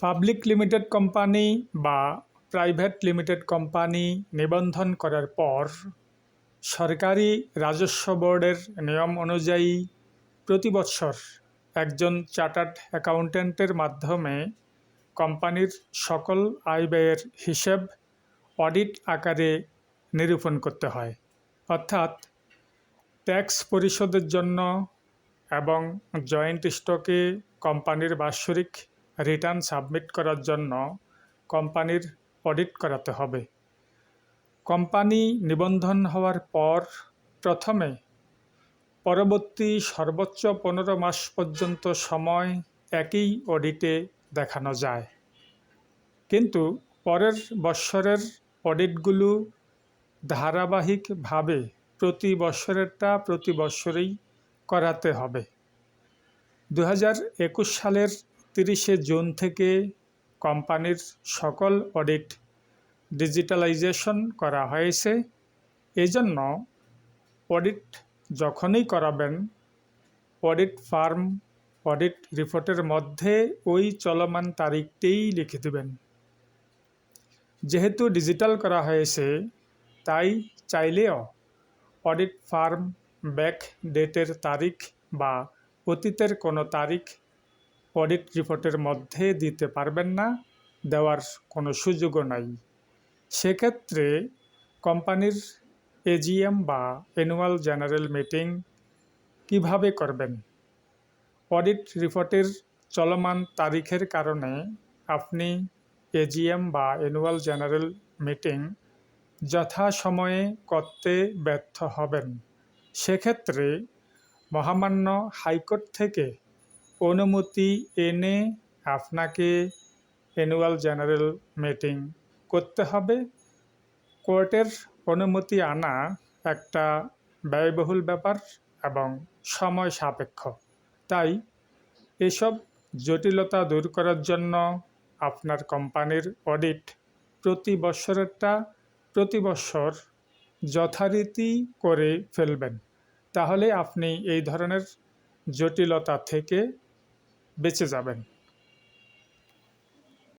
Public limited company বা private limited company নিবন্ধন করার পর সরকারি রাজস্ব বোর্ডের নিয়ম অনুযায়ী প্রতি বৎসর একজন চার্টার্ড অ্যাকাউন্ট্যান্টের মাধ্যমে কোম্পানির সকল আয় ব্যয়ের হিসেব অডিট আকারে নিরূপণ করতে হয়। অর্থাৎ ট্যাক্স পরিশোধের জন্য এবং জয়েন্ট স্টকে কোম্পানির বাৎসরিক রিটার্ন সাবমিট করার জন্য কোম্পানির অডিট করাতে হবে। কোম্পানি নিবন্ধন হওয়ার পর প্রথমে পরবর্তী সর্বোচ্চ পনেরো মাস পর্যন্ত সময় একই অডিটে দেখানো যায়। কিন্তু পরের বৎসরের অডিটগুলো ধারাবাহিকভাবে প্রতি বৎসরেরটা প্রতি বৎসরেই করাতে হবে। দু সালের তিরিশে জুন থেকে কোম্পানির সকল অডিট ডিজিটালাইজেশন করা হয়েছে। এজন্য অডিট যখনই করাবেন, অডিট ফার্ম, অডিট রিপোর্টের মধ্যে ওই চলমান তারিখটিই লিখে দেবেন। যেহেতু ডিজিটাল করা হয়েছে, তাই চাইলেও অডিট ফার্ম ব্যাক ডেটের তারিখ বা অতীতের কোনো তারিখ অডিট রিপোর্টের মধ্যে দিতে পারবেন না, দেওয়ার কোনো সুযোগও নাই। সেক্ষেত্রে কোম্পানির এজিএম বা অ্যানুয়াল জেনারেল মিটিং কীভাবে করবেন? অডিট রিপোর্টের চলমান তারিখের কারণে আপনি এজিএম বা অ্যানুয়াল জেনারেল মিটিং যথাসময়ে করতে ব্যর্থ হবেন। সেক্ষেত্রে মহামান্য হাইকোর্ট থেকে অনুমতি এনে আপনাকে অ্যানুয়াল জেনারেল মিটিং করতে হবে। কোর্টের অনুমতি আনা একটা ব্যয়বহুল ব্যাপার এবং সময় সাপেক্ষ। তাই এসব জটিলতা দূর করার জন্য আপনার কোম্পানির অডিট প্রতি বৎসরেরটা প্রতি বৎসর যথারীতি করে ফেলবেন। তাহলে আপনি এই ধরনের জটিলতা থেকে বেঁচে যাবেন।